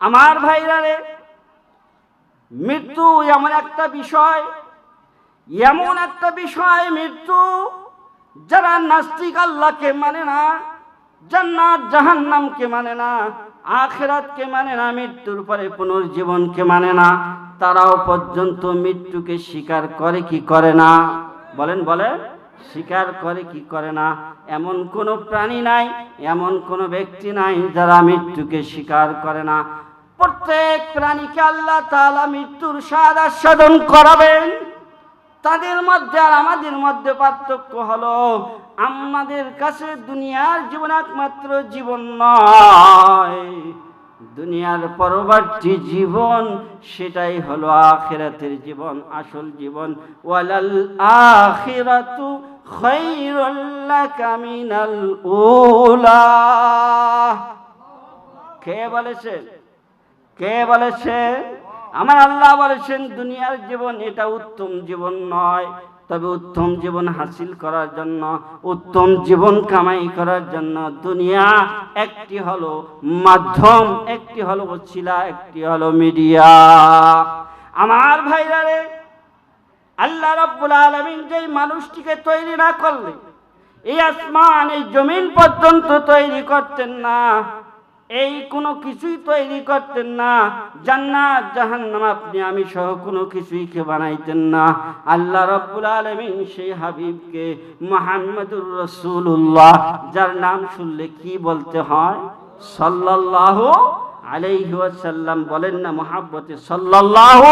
আমার ভাইরা রে মৃত্যু এমন একটা বিষয়, এমন একটা বিষয় মৃত্যু যারা নাস্তিক আল্লাহকে মানে না, জান্নাত জাহান্নামকে মানে না, আখেরাতকে মানে না, মৃত্যুর পরে পুনর্জীবনকে মানে না, তারাও পর্যন্ত মৃত্যুকে স্বীকার করে কি করে না? বলেন বলেন, স্বীকার করে কি করে না? এমন কোনো প্রাণী নাই, এমন কোনো ব্যক্তি নাই যারা মৃত্যুকে স্বীকার করে না। প্রত্যেক প্রাণীকে আল্লাহ তালা মৃত্যুর স্বাদ আস্বাদন করাবেন। তাদের মধ্যে আর আমাদের মধ্যে পার্থক্য হলো, আমাদের কাছে দুনিয়ার জীবন একমাত্র জীবন নয়। দুনিয়ার পরবর্তী জীবন, সেটাই হলো আখেরাতের জীবন, আসল জীবন। ওয়ালাল আখিরাতু খায়রুল লাকা মিনাল উলা। কে বলেছেন কে বলেছেন আমার আল্লাহ বলেছেন, দুনিয়ার জীবন এটা উত্তম জীবন নয়। তবে উত্তম জীবন হাসিল করার জন্য, উত্তম জীবন কামাই করার জন্য দুনিয়া একটি হলো মাধ্যম, একটি হলো ওছিলা একটি হলো মিডিয়া। আমার ভাইরা রে আল্লাহ রব্বুল আলমিন যেই মানুষটিকে তৈরি না করলে, এই আসমান, এই জমিন পর্যন্ত তৈরি করতেন না। এই কোনো কিছুই তৈরি করতেন না। জান্নাত, জাহান্নাম আপনি, আমি সহ কোনো কিছুই কে বানাইতেন না। আল্লাহ রব্বুল আলমিন সেই হাবিবকে মোহাম্মদুর রসুল্লাহ যার নাম শুনলে কি বলতে হয়? সাল্লাল্লাহু আলাইহি ওয়াসাল্লাম বলেন না মহাব্বতে, সাল্লাল্লাহু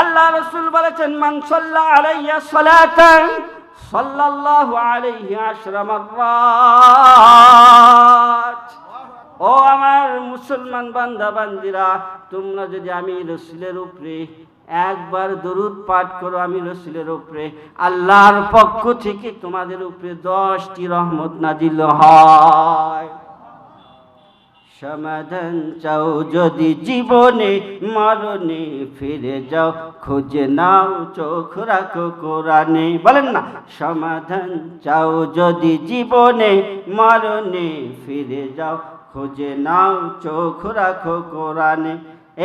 আল্লাহ রসুল বলেছেন, মান সাল্লা আলাইয়া সালাতান, সাল্লাল্লাহু আলাইহি আশরা মাররাত ও আমার মুসলমান বান্দা বান্দিরা, তোমরা যদি আমি রসুলের উপরে একবার দরুদ পাঠ করো, আমি রসুলের উপরে, আল্লাহর পক্ষ থেকে তোমাদের উপরে দশটি রহমত নাজিল হয়। সমাধান চাও যদি জীবনে, মরণে ফিরে যাও, খুঁজে নাও, চোখ রাখো কোরআনে। বলেন না, সমাধান চাও যদি জীবনে, মরণে ফিরে যাও খুঁজে নাও, চোখ রাখো কোরআনে।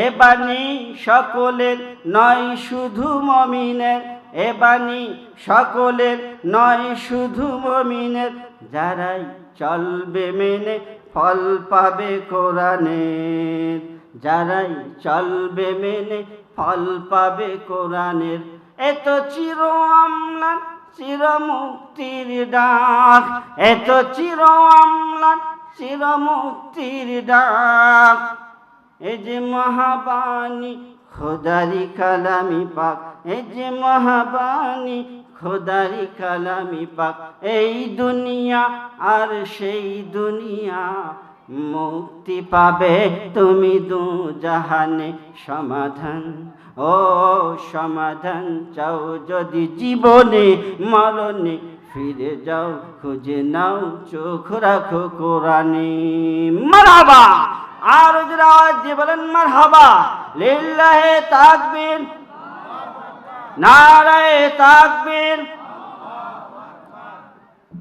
এ বাণী সকলের নয়, শুধু মমিনের। এ বাণী সকলের নয়, শুধু মমিনের। যারাই চলবে মেনে, ফল পাবে কোরআনের যারাই চলবে মেনে, ফল পাবে কোরআনের এত চির আমলান চির মুক্তির ডাক। এত চির আমলান চির মুক্তির ডাক। এই যে মহাবাণী, খোদারি কালামি পাক। এই যে মহাবাণী, খোদারি কালামি পাক। এই দুনিয়া আর সেই দুনিয়া মুক্তি পাবে তুমি দু জাহানে সমাধান, ও সমাধান চাও যদি জীবনে, মরণে। ফিরে যাও, খুঁজে নাও, চোখ রাখো কোরআনে। মারহাবা! আর দিয়ে বলেন, মারহাবা! লিল্লাহে তাকবীর। নারায়ে তাকবীর।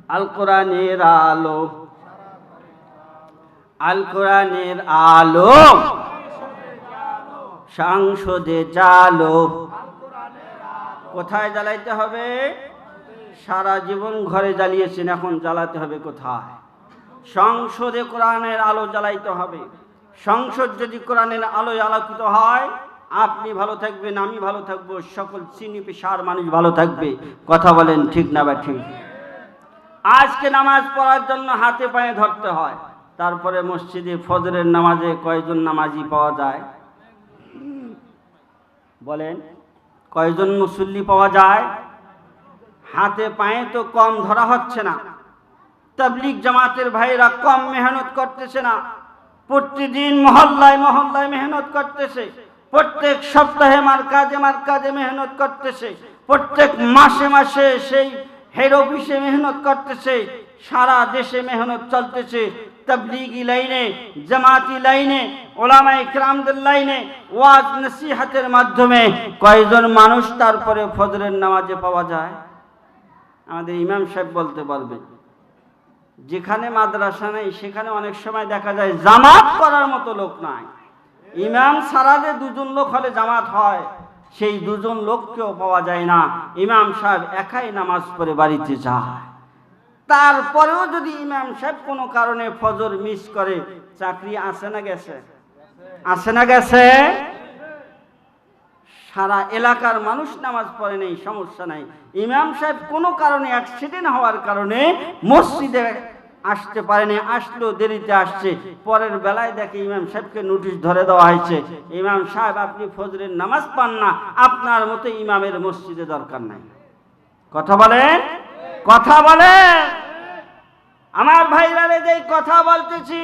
আল কোরআনের আলো। আল কোরআনের আলো। সংসদে জালো। কোথায় জ্বালাইতে হবে? সারা জীবন ঘরে জ্বালিয়েছেন, এখন জ্বালাতে হবে কোথায়? সংসদে কোরআনের আলো জ্বালাইতে হবে। সংসদ যদি কোরআনের আলোয় আলোকিত হয়, আপনি ভালো থাকবেন, আমি ভালো থাকব, সকল চিনি পেশার মানুষ ভালো থাকবে। কথা বলেন ঠিক না বা ঠিক? আজকে নামাজ পড়ার জন্য হাতে পায়ে ধরতে হয়। তারপরে মসজিদে ফজরের নামাজে কয়জন নামাজি পাওয়া যায়? বলেন, কয়জন মুসল্লি পাওয়া যায়? হাতে পায়ে তো কম ধরা হচ্ছে না। তাবলিক জামাতের ভাইরা কম মেহনত করতেছে না। প্রতিদিন মহল্লায় মহল্লায় মেহনত করতেছে। প্রত্যেক সপ্তাহে মার কাজে মার কাজে মেহনত করতেছে। প্রত্যেক মাসে মাসে সেই হেড অফিসে মেহনত করতেছে। সারা দেশে মেহনত চলতেছে। তবলিগি লাইনে, জামাতি লাইনে ওলামা ইকরামদের লাইনে ওয়াজ নসিহাতের মাধ্যমে কয়জন মানুষ তারপরে ফজরের নামাজে পাওয়া যায়? আমাদের ইমাম সাহেব বলতে পারবে যেখানে মাদ্রাসা নেই সেখানে অনেক সময় দেখা যায় জামাত করার মতো লোক নাই। ইমাম সারা যে দুজন লোক হলে জামাত হয়, সেই দুজন লোককেও পাওয়া যায় না। ইমাম সাহেব একাই নামাজ পড়ে বাড়িতে যায়। তারপরেও যদি ইমাম সাহেব কোনো কারণে ফজর মিস করে, চাকরি আসে না গেছে? আসে না গেছে? সারা এলাকার মানুষ নামাজ পড়ে নেই, সমস্যা নাই। ইমাম সাহেব কোনো কারণে অ্যাক্সিডেন্ট হওয়ার কারণে মসজিদে আসতে পারেনি, আসলেও দেরিতে আসছে। পরের বেলায় দেখে ইমাম সাহেবকে নোটিশ ধরে দেওয়া হয়েছে। ইমাম সাহেব, আপনি ফজরের নামাজ পান না, আপনার মতো ইমামের মসজিদে দরকার নাই। কথা বলেন? কথা বলেন? আমার ভাইরা যে কথা বলতেছি,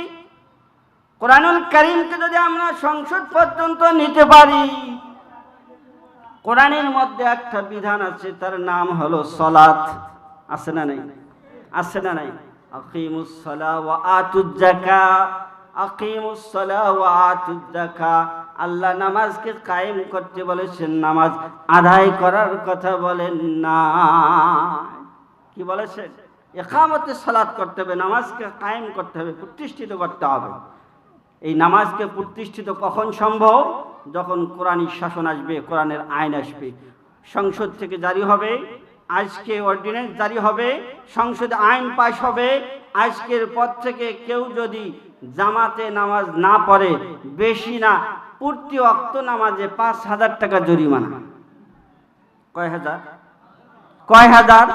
কোরআনুল করিমকে যদি আমরা সংসদ পর্যন্ত নিতে পারি কোরআনের মধ্যে একটা বিধান আছে, তার নাম হলো সলাত আছে না নাই? আছে না নাই? আকিমুস সালাহ ওয়া আতুজ যাকা। আকিমুস ওয়া আতুজ যাকা। আল্লাহ নামাজকে কায়েম করতে বলেছেন, নামাজ আদায় করার কথা বলেন না। কি বলেছেন একামতে সালাত করতে হবে, নামাজকে কায়েম করতে হবে, প্রতিষ্ঠিত করতে হবে। এই নামাজকে প্রতিষ্ঠিত কখন সম্ভব? যখন কোরআনী শাসন আসবে, কোরআনের আইন আসবে, সংসদ থেকে জারি হবে, আজকে অর্ডিন্যান্স জারি হবে, সংসদে আইন পাশ হবে, আজকের পর থেকে কেউ যদি জামাতে নামাজ না পড়ে, বেশি না, প্রতি অক্ত নামাজে পাঁচ হাজার টাকা জরিমানা। কয় হাজার? কয় হাজার?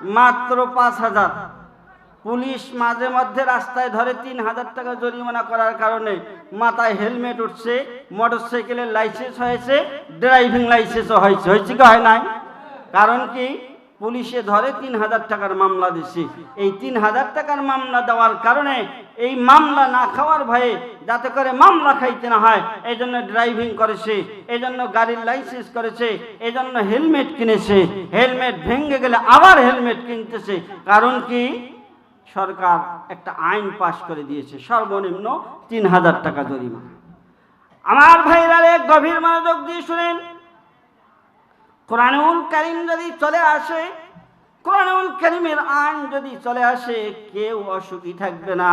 মাত্র পাঁচ হাজার। পুলিশ মাঝে মধ্যে রাস্তায় ধরে তিন হাজার টাকা জরিমানা করার কারণে মাথায় হেলমেট উঠছে, মোটরসাইকেলের লাইসেন্স হয়েছে ড্রাইভিং লাইসেন্সও হয়েছে। হয়েছে কি হয় নাই? কারণ কি? পুলিশে ধরে তিন হাজার টাকার মামলা দিচ্ছে এই তিন হাজার টাকার মামলা দেওয়ার কারণে এই মামলা না খাওয়ার ভয়ে যাতে করে মামলা খাইতে না হয় এই জন্য ড্রাইভিং করেছে এই জন্য গাড়ির লাইসেন্স করেছে এই জন্য হেলমেট কিনেছে। হেলমেট ভেঙে গেলে আবার হেলমেট কিনতেছে। কারণ কি? সরকার একটা আইন পাশ করে দিয়েছে, সর্বনিম্ন তিন হাজার টাকা জরিমানা। আমার ভাইরা গভীর মনোযোগ দিয়ে শুনেন। কোরআনুল করিম যদি চলে আসে, কোরআনুল করিমের আইন যদি চলে আসে, কেউ অসুখী থাকবে না।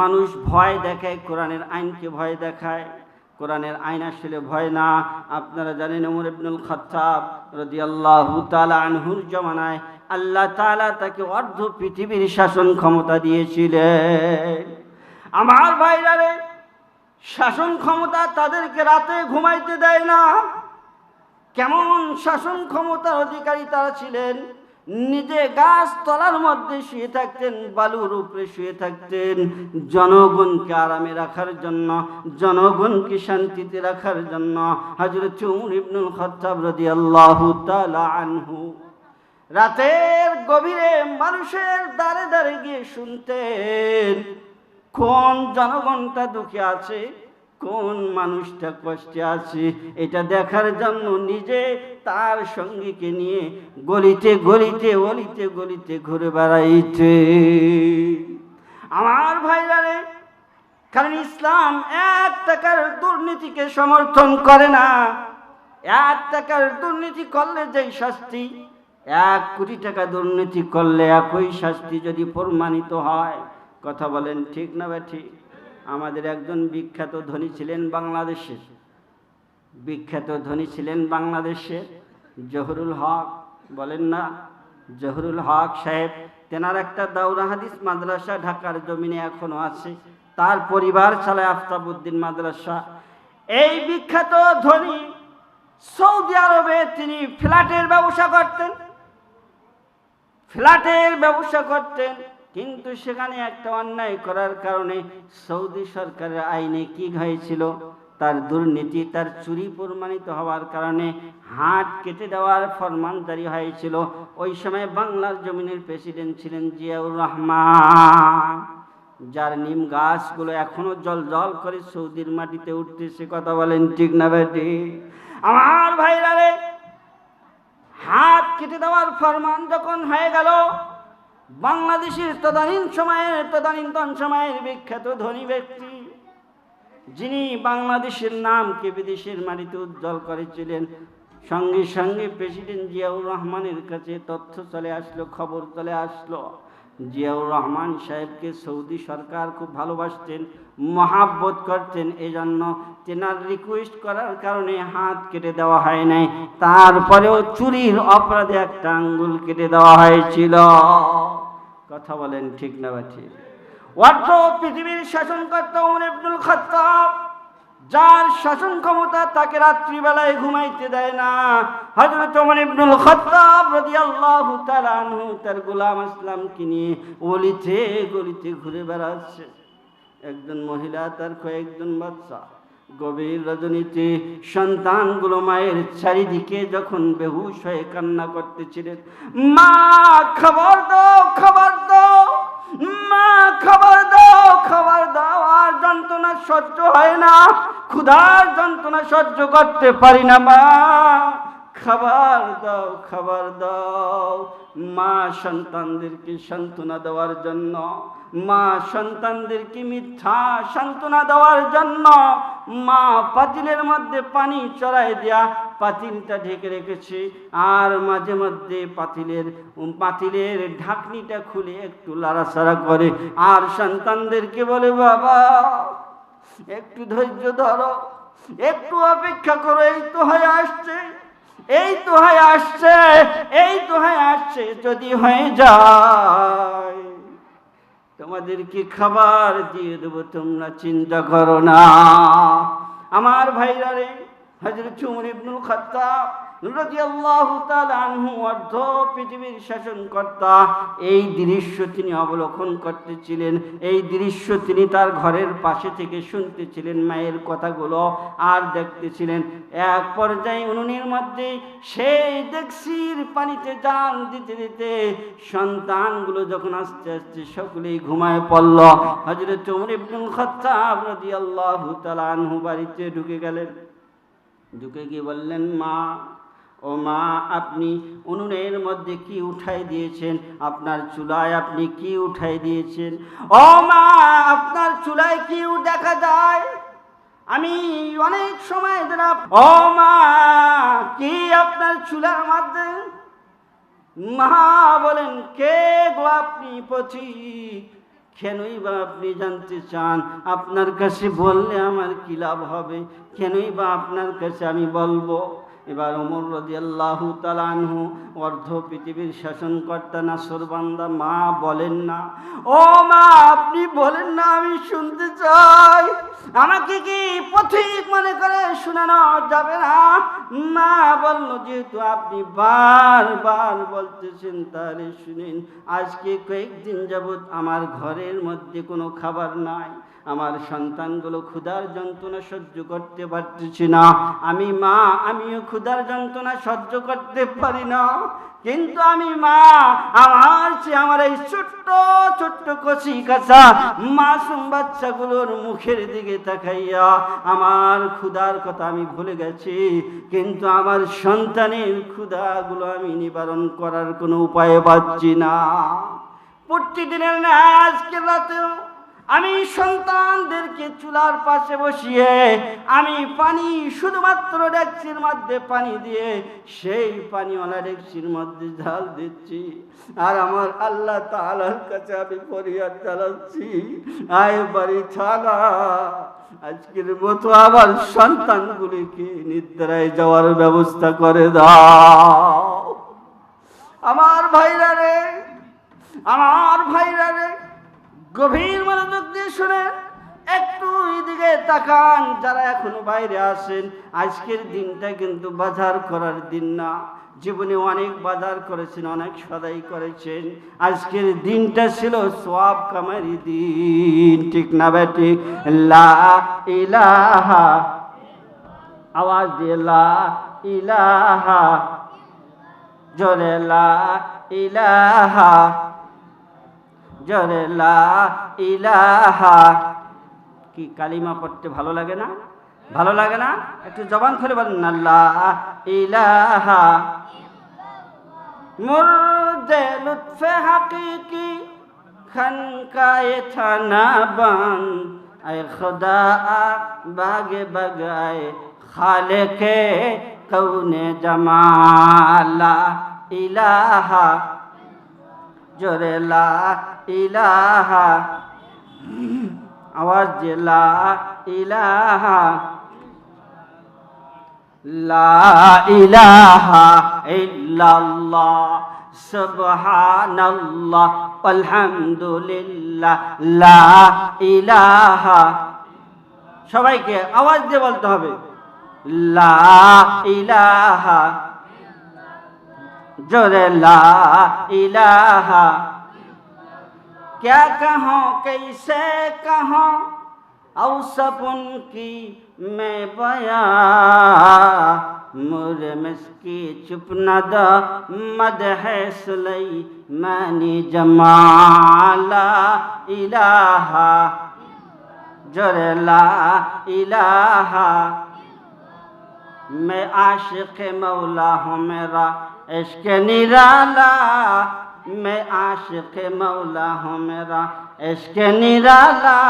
মানুষ ভয় দেখায়, কোরআনের আইনকে ভয় দেখায়। কোরআনের আইন আসলে ভয় না। আপনারা জানেন ওমর ইবনুল খাত্তাব রাদিয়াল্লাহু তাআলা আনহুর জমানায় আল্লাহ তাআলা তাকে অর্ধ পৃথিবীর শাসন ক্ষমতা দিয়েছিলেন। আমার ভাইরা রে, শাসন ক্ষমতা তাদেরকে রাতে ঘুমাইতে দেয় না। কেমন শাসন ক্ষমতার অধিকারী তারা ছিলেন? নিজে গাছ তলার মধ্যে শুয়ে থাকতেন, বালুর উপরে শুয়ে থাকতেন। জনগণকে আরামে রাখার জন্য, জনগণকে শান্তিতে রাখার জন্য হজরত উমর ইবনুল খত্তাব রাদিয়াল্লাহু তাআলা আনহু রাতের গভীরে মানুষের দাঁড়ে দাঁড়ে গিয়ে শুনতেন, কোন জনগণটা দুঃখে আছে? কোন মানুষটা কষ্টে আছে, এটা দেখার জন্য নিজে তার সঙ্গীকে নিয়ে গলিতে গলিতে, অলিতে গলিতে ঘুরে বেড়াইতে আমার ভাইরারে কারণ ইসলাম এক টাকার দুর্নীতিকে সমর্থন করে না। এক টাকার দুর্নীতি করলে যেই শাস্তি, এক কোটি টাকা দুর্নীতি করলে একই শাস্তি যদি প্রমাণিত হয়, কথা বলেন ঠিক না বা ঠিক? আমাদের একজন বিখ্যাত ধনী ছিলেন বাংলাদেশে বিখ্যাত ধনী ছিলেন বাংলাদেশে জহুরুল হক, বলেন না? জহরুল হক সাহেব, তেনার একটা দাউরা হাদিস মাদ্রাসা ঢাকার জমিনে এখনও আছে। তার পরিবার চালায় আফতাবুদ্দিন মাদ্রাসা। এই বিখ্যাত ধনী সৌদি আরবে তিনি ফ্ল্যাটের ব্যবসা করতেন। ফ্ল্যাটের ব্যবসা করতেন। কিন্তু সেখানে একটা অন্যায় করার কারণে সৌদি সরকারের আইনে কি হয়েছিল? তার দুর্নীতি, তার চুরি প্রমাণিত হওয়ার কারণে হাট কেটে দেওয়ার ফরমান জারি হয়েছিল। ওই সময় বাংলার জমিনের প্রেসিডেন্ট ছিলেন জিয়াউর রহমান। যার নিম গাছগুলো এখনও জল জল করে সৌদির মাটিতে উঠতেছে কথা বলেন ঠিক না বেটি? আমার ভাইরা রে হাত কেটে দেওয়ার ফরমান যখন হয়ে গেল বাংলাদেশের তদানীন সময়ের, তদানীন্তন সময়ের বিখ্যাত ধনী ব্যক্তি, যিনি বাংলাদেশের নামকে বিদেশের মাটিতে উজ্জ্বল করেছিলেন, সঙ্গে সঙ্গে প্রেসিডেন্ট জিয়াউর রহমানের কাছে তথ্য চলে আসলো, খবর চলে আসলো। জিয়াউর রহমান সাহেবকে সৌদি সরকার খুব ভালোবাসতেন, মহাব্বত করতেন এই জন্য তেনার রিকোয়েস্ট করার কারণে হাত কেটে দেওয়া হয় নাই। তারপরেও চুরির অপরাধে একটা আঙ্গুল কেটে দেওয়া হয়েছিল। কথা বলেন ঠিক না বা ঠিক? অর্থ পৃথিবীর শাসনকর্তা উমর ইবনুল খাত্তাব, যার শাসন ক্ষমতা তাকে রাত্রিবেলায় ঘুমাইতে দেয় না। হযরত ওমর ইবনুল খাত্তাব রাদিয়াল্লাহু তাআলা আনহু, তার গোলাম আসলামকে নিয়ে অলিতে গলিতে ঘুরে বেড়াচ্ছে। একজন মহিলা, তার কয়েকজন বাচ্চা। গভীর রজনীতে সন্তানগুলো মায়ের চারিদিকে যখন বেহুশ হয়ে কান্না করতেছিলেন, মা, খবর দাও খবর দাও, মা, খবর দাও খবর দাও, আর যন্ত্রণা সহ্য হয় না, ক্ষুধার যন্ত্রণা সহ্য করতে পারি না, মা। খাবার দাও খাবার দাও। মা সন্তানদেরকে সান্ত্বনা দেওয়ার জন্য, মা সন্তানদেরকে মিথ্যা সান্ত্বনা দেওয়ার জন্য, মা পাতিলের মধ্যে পানি চড়াই দেয়া পাতিলটা ঢেকে রেখেছে। আর মাঝে মধ্যে পাতিলের পাতিলের ঢাকনিটা খুলে একটু লাড়াচাড়া করে। আর সন্তানদেরকে বলে, বাবা, একটু ধৈর্য ধরো, একটু অপেক্ষা করো, এই তো হয়ে আসছে। এই হয়ে আসছে, এই হয়ে আসছে, যদি হয়ে যায়, তোমাদের কি খাবার দিয়ে দেবো তোমরা চিন্তা করো না। আমার ভাইরা রে হাজির উমর ইবনুল অর্ধ পৃথিবীর শাসনকর্তা। এই দৃশ্য তিনি অবলোকন করতেছিলেন। এই দৃশ্য তিনি তার ঘরের পাশে থেকে শুনতেছিলেন মায়ের কথাগুলো আর দেখতেছিলেন। এক পর্যায়ে উনুনের মধ্যে সেই দেখছির পানিতে জাল দিতে দিতে সন্তানগুলো যখন আস্তে আস্তে সকলেই ঘুমায় পড়ল হজরত উমর ইবনুল বাড়িতে ঢুকে গেলেন। ঢুকে গিয়ে বললেন, মা ও মা, আপনি উনুনের মধ্যে কি উঠাই দিয়েছেন? আপনার চুলায় আপনি কি উঠাই দিয়েছেন? ও মা, আপনার চুলায় কি দেখা যায়? আমি অনেক সময় ধরে ও মা, কি আপনার চুলার মধ্যে? মা বলেন, কে গো আপনি পথিক? কেনই বা আপনি জানতে চান? আপনার কাছে বললে আমার কি লাভ হবে? কেনই বা আপনার কাছে আমি বলব? এবার ওমর রদি আল্লাহ তালানহু অর্ধ পৃথিবীর শাসনকর্তা নাসর বান্দা মা বলেন না। ও মা, আপনি বলেন না, আমি শুনতে চাই। আমাকে কি পথিক মনে করে শোনানো যাবে না? মা বলল, যেহেতু আপনি বারবার বলতেছেন, তাহলে শুনেন, আজকে কয়েকদিন যাবৎ আমার ঘরের মধ্যে কোনো খাবার নাই। আমার সন্তানগুলো ক্ষুধার যন্ত্রণা সহ্য করতে পারতেছি না। আমি মা, আমিও ক্ষুধার যন্ত্রণা সহ্য করতে পারি না। কিন্তু আমি মা, আমার সে আমার এই ছোট্ট ছোট্ট কচি কাঁচা মাসুম বাচ্চাগুলোর মুখের দিকে তাকাইয়া আমার ক্ষুধার কথা আমি ভুলে গেছি। কিন্তু আমার সন্তানের ক্ষুধাগুলো আমি নিবারণ করার কোনো উপায় পাচ্ছি না। প্রতিদিনের না আজকে রাতেও আমি সন্তানদেরকে চুলার পাশে বসিয়ে, আমি পানি শুধুমাত্র ডেকচির মধ্যে পানি দিয়ে, সেই পানিওয়ালা ডেকচির মধ্যে ঝাল দিচ্ছি। আর আমার আল্লাহ তালার কাছে আমি ফরিয়াদ চালাচ্ছি আয় বাড়ি ছাড়া আজকের মতো আবার সন্তানগুলিকে নিদ্রায় যাওয়ার ব্যবস্থা করে দাও? আমার ভাইরা রে, আমার ভাইরা রে গভীর মনোযোগ দিয়ে শুনে একটু এদিকে তাকান, যারা এখনও বাইরে আসেন আজকের দিনটা কিন্তু বাজার করার দিন না। জীবনে অনেক বাজার করেছেন, অনেক সদাই করেছেন। আজকের দিনটা ছিল সব কামারি দিন। ঠিক না বেটি? লা ইলাহা। আওয়াজ দিয়ে লা ইলাহা। জোরে লা ইলাহা। ইলাহা কি কালিমা পড়তে ভালো লাগে না? ভালো লাগে না? একটু জবান খুলে বলেন ইলাহা। বান বগায়ে কৌনে জমালা। ইলাহা, জোরে লা ইলাহা। আওয়াজ লা ইলাহা। লা ইলাহা ইল্লাল্লাহ। সুবহানাল্লাহ। আলহামদুলিল্লাহ। লা ইলাহা। সবাইকে আওয়াজ দিয়ে বলতে হবে। লা ইলাহা। জোরে লা ইলাহা। क्या कहो, कैसे कहों? औ सपन की मैं बया। मुरे मिसकी चुप न द, मद है सुलई मनी जमाला। इलाहा जोरे ला इलाहा। मैं आशिक मौला हूँ मेरा, इश्क निराला। میں عاشق مولا ہوں میرا عشق نرالا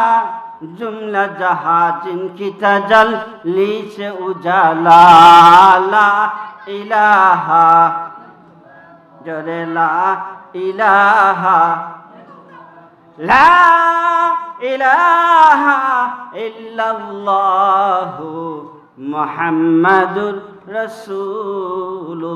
جملہ جہاں جن کی تجلی سے اجالا لا الہ جرے لا الہ لا الہ الا اللہ محمد রাসূলুল্লাহ।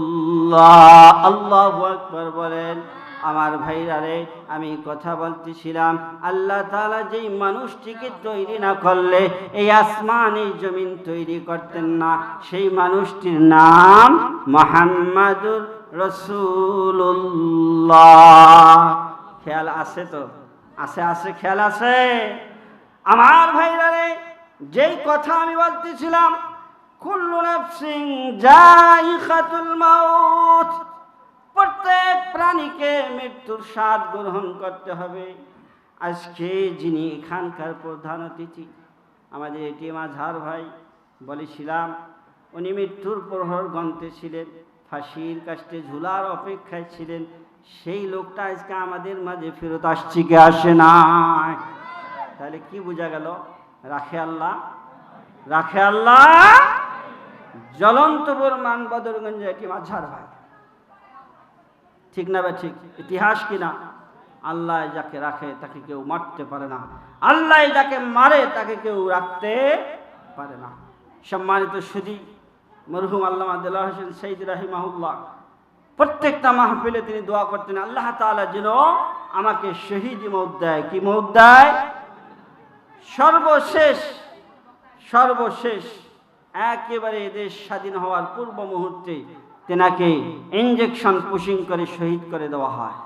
আল্লাহু আকবার বলেন, আমার ভাইরা রে, আমি কথা বলতেছিলাম, আল্লাহ তাআলা যেই মানুষটিকে তৈরি না করলে এই আসমান এই জমিন তৈরি করতেন না। সেই মানুষটির নাম মোহাম্মদুর রসুল্লাহ খেয়াল আছে তো? আছে আছে, খেয়াল আছে? আমার ভাইরা রে, যেই কথা আমি বলতেছিলাম প্রত্যেক প্রাণীকে মৃত্যুর স্বাদ গ্রহণ করতে হবে। আজকে যিনি এখানকার প্রধান অতিথি, আমাদের এটি মাঝার ভাই বলেছিলাম, উনি মৃত্যুর প্রহর গন্তে ছিলেন, ফাঁসির কাছে ঝুলার অপেক্ষায় ছিলেন। সেই লোকটা আজকে আমাদের মাঝে ফেরত আসছে কি আসে না তাহলে কি বোঝা গেল? রাখে আল্লাহ? রাখে আল্লাহ? জ্বলন্তপুর মান বদরগঞ্জে এটি মাঝার ভাই ঠিক না বা ঠিক? ইতিহাস কিনা আল্লাহ যাকে রাখে তাকে কেউ মারতে পারে না। আল্লাহ যাকে মারে তাকে কেউ রাখতে পারে না। সম্মানিত সুদী মরহুম আল্লাহ আদিল্লাহ হোসেন সঈদ রাহিমাহুল্লাহ, প্রত্যেকটা মাহফিলে তিনি দোয়া করতেন, আল্লাহ তাআলা যেন আমাকে শহীদ মৌত দেয়। কি মৌত দেয়? সর্বশেষ সর্বশেষ একেবারে দেশ স্বাধীন হওয়ার পূর্ব মুহূর্তে তেনাকে ইঞ্জেকশন পুশিং করে শহীদ করে দেওয়া হয়।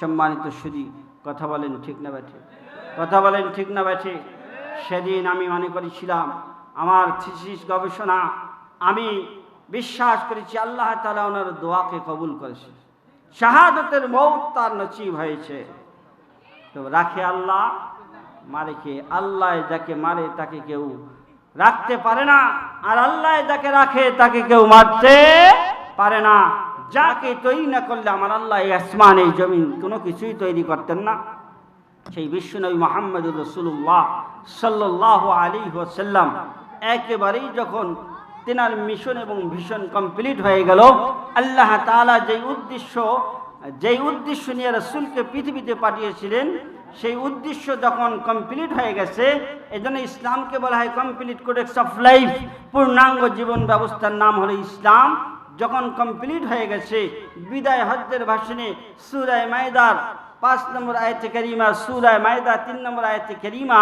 সম্মানিত সুদী কথা বলেন ঠিক না ব্যাঠে? কথা বলেন ঠিক না ব্যাঠে? সেদিন আমি মনে করেছিলাম, আমার থিসিস গবেষণা, আমি বিশ্বাস করেছি আল্লাহ তালা ওনার দোয়াকে কবুল করেছে। শাহাদতের মৌত তার নচিব হয়েছে। তো রাখে আল্লাহ, মারে কে? আল্লাহ যাকে মারে তাকে কেউ রাখতে পারে না। আর আল্লাহ যাকে রাখে, তাকে কেউ মারতে পারে না। যাকে তৈরি না করলে আমার আল্লাহ এই আসমান, এই জমিন কোনো কিছুই তৈরি করতেন না। সেই বিশ্বনবী মোহাম্মদুর রসুল্লাহ সাল্লাহ আলী ওসাল্লাম একেবারেই যখন তেনার মিশন এবং ভীষণ কমপ্লিট হয়ে গেল, আল্লাহ তাআলা যেই উদ্দেশ্য যেই উদ্দেশ্য নিয়ে রসুলকে পৃথিবীতে পাঠিয়েছিলেন সেই উদ্দেশ্য যখন কমপ্লিট হয়ে গেছে এই জন্য ইসলামকে বলা হয় কমপ্লিট কোডেক্স অফ লাইফ পূর্ণাঙ্গ জীবন ব্যবস্থার নাম হলো ইসলাম। যখন কমপ্লিট হয়ে গেছে, বিদায় হজ্জের ভাষণে সুরায় মায়দার পাঁচ নম্বর আয়তে করিমা সুরায় মায়দা, তিন নম্বর আয়তে করিমা,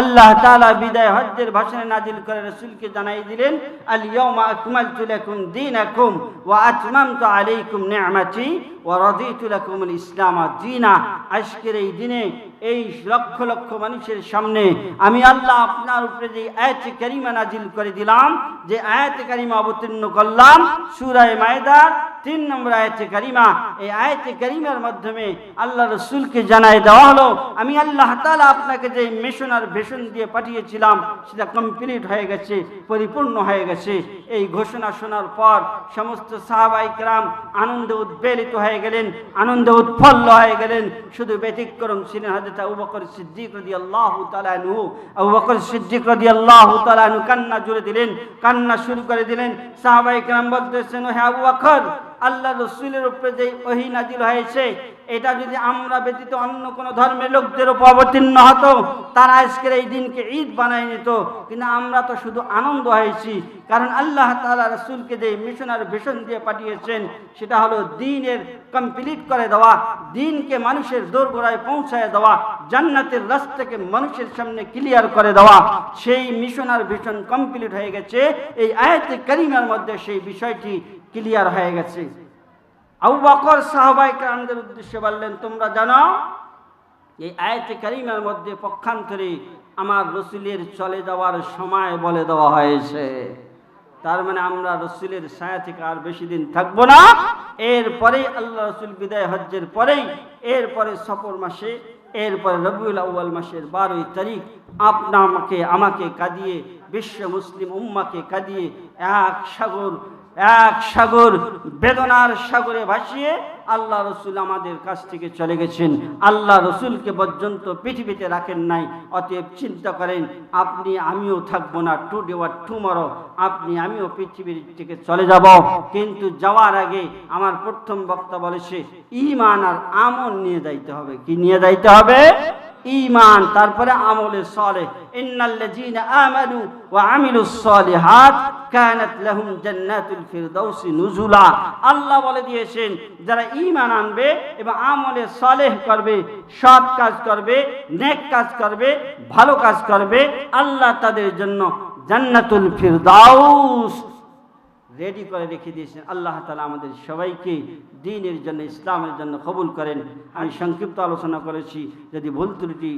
আল্লাহ তালা বিদায় হজ্জের ভাষণে নাজিল করে রসুলকে জানাই দিলেন আল ইয়াউমা আকমালতু লাকুম দীনাকুম ওয়া আতমামতু আলাইকুম নি'মাতি ওয়া রাদিতু লাকুমুল ইসলাম দীনা। আজকের এই দিনে এই লক্ষ লক্ষ মানুষের সামনে আমি আল্লাহ আপনার উপরে যে আয়াতে কারিমা নাজিল করে দিলাম, যে আয়াতে কারিমা অবতীর্ণ করলাম সুরায় মায়দার তিন নম্বর আয়তে কারিমা, এই আয়তে কারিমার মাধ্যমে আল্লাহ রসুলকে জানায় দেওয়া হলো, আমি আল্লাহ তালা আপনাকে যে মিশন আর ভেষণ দিয়ে পাঠিয়েছিলাম, সেটা কমপ্লিট হয়ে গেছে, পরিপূর্ণ হয়ে গেছে। এই ঘোষণা শোনার পর সমস্ত সাহাবাইকরাম আনন্দে উদ্বেলিত হয়ে গেলেন, আনন্দে উৎফল্ল হয়ে গেলেন। শুধু ব্যতিক্রম ছিলেন হাজরত আবু বকর সিদ্দিক রদি আল্লাহ তালানু উবকর সিদ্দিক রদি আল্লাহ তালানু কান্না জুড়ে দিলেন, কান্না শুরু করে দিলেন। সাহাবাইকরাম বলতেছেন হে আবু আল্লাহ রসুলের উপরে যে ওহি নাজিল হয়েছে, এটা যদি আমরা ব্যতীত অন্য কোনো ধর্মের লোকদের উপর অবতীর্ণ হতো, তারা আজকের এই দিনকে ঈদ বানায় নিত। কিন্তু আমরা তো শুধু আনন্দ হয়েছি, কারণ আল্লাহ তাআলা রসুলকে যে মিশনার ভীষণ দিয়ে পাঠিয়েছেন, সেটা হলো দিনের কমপ্লিট করে দেওয়া, দিনকে মানুষের দোরগোড়ায় পৌঁছায় দেওয়া, জান্নাতের রাস্তাকে মানুষের সামনে ক্লিয়ার করে দেওয়া, সেই মিশনার ভীষণ কমপ্লিট হয়ে গেছে। এই আয়াতে করিমার মধ্যে সেই বিষয়টি ক্লিয়ার হয়ে গেছে। আবু বকর সাহাবাই কামদের উদ্দেশ্যে বললেন, তোমরা জানো, এই আয়াতে কারিমার মধ্যে পক্ষান্তরে আমার রসুলের চলে যাওয়ার সময় বলে দেওয়া হয়েছে। তার মানে আমরা রসুলের ছায়া থেকে আর বেশি দিন থাকব না। এরপরেই আল্লাহ রসুল বিদায় হজ্জের পরেই, এরপরে সফর মাসে, এরপরে রবিউল আউ্বাল মাসের বারোই তারিখ আপনা আমাকে আমাকে কাঁদিয়ে বিশ্ব মুসলিম উম্মাকে কাঁদিয়ে এক সাগর এক সাগর বেদনার সাগরে ভাসিয়ে আল্লাহ রসুল আমাদের কাছ থেকে চলে গেছেন। আল্লাহ রসুলকে পর্যন্ত পৃথিবীতে রাখেন নাই। অতএব চিন্তা করেন, আপনি, আমিও থাকব না। Today or tomorrow. আপনি, আমিও পৃথিবীর থেকে চলে যাব। কিন্তু যাওয়ার আগে আমার প্রথম বক্তা বলেছে, ইমান আর আমল নিয়ে যাইতে হবে। কি নিয়ে যাইতে হবে? ঈমান, তারপরে আমলে সলে নুজুলা। আল্লাহ বলে দিয়েছেন, যারা ঈমান আনবে এবং আমলে সলেহ করবে, সৎ কাজ করবে, নেক কাজ করবে, ভালো কাজ করবে, আল্লাহ তাদের জন্য জান্নাতুল ফিরদাউস রেডি করে রেখে দিয়েছেন। আল্লাহ তালা আমাদের সবাইকে দিনের জন্য, ইসলামের জন্য কবুল করেন। আমি সংক্ষিপ্ত আলোচনা করেছি। যদি ভুল ত্রুটি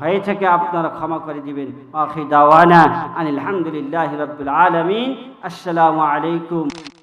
হয়ে থাকে, আপনারা ক্ষমা করে দিবেন। দাওয়ানা আলহামদুলিল্লাহ রবিল আলমিন। আসসালামু আলাইকুম।